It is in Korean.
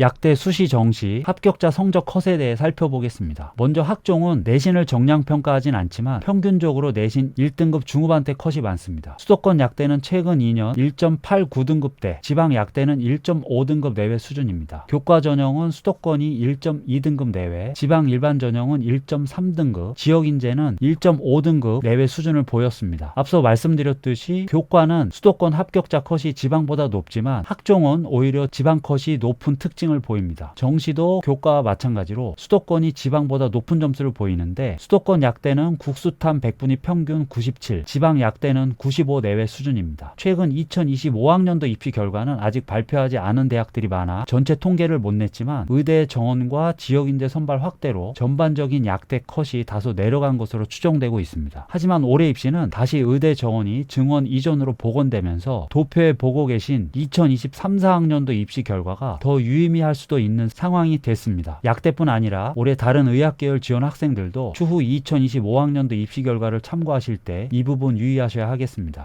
약대 수시 정시 합격자 성적 컷에 대해 살펴보겠습니다. 먼저 학종은 내신을 정량 평가하진 않지만 평균적으로 내신 1등급 중후반대 컷이 많습니다. 수도권 약대는 최근 2년 1.89등급대, 지방 약대는 1.5등급 내외 수준입니다. 교과 전형은 수도권이 1.2등급 내외, 지방 일반 전형은 1.3등급, 지역 인재는 1.5등급 내외 수준을 보였습니다. 앞서 말씀드렸듯이 교과는 수도권 합격자 컷이 지방보다 높지만 학종은 오히려 지방 컷이 높은 특징 을 보입니다. 정시도 교과와 마찬가지로 수도권이 지방보다 높은 점수를 보이는데 수도권 약대는 국수탐 100분위 평균 97, 지방 약대는 95 내외 수준입니다. 최근 2025학년도 입시 결과는 아직 발표하지 않은 대학들이 많아 전체 통계를 못 냈지만 의대 정원과 지역 인재 선발 확대로 전반적인 약대 컷이 다소 내려간 것으로 추정되고 있습니다. 하지만 올해 입시는 다시 의대 정원이 증원 이전으로 복원되면서 도표에 보고 계신 2023, 4학년도 입시 결과가 더 유 의미할 수도 있는 상황이 됐습니다. 약대뿐 아니라 올해 다른 의학계열 지원 학생들도 추후 2025학년도 입시 결과를 참고하실 때 이 부분 유의하셔야 하겠습니다.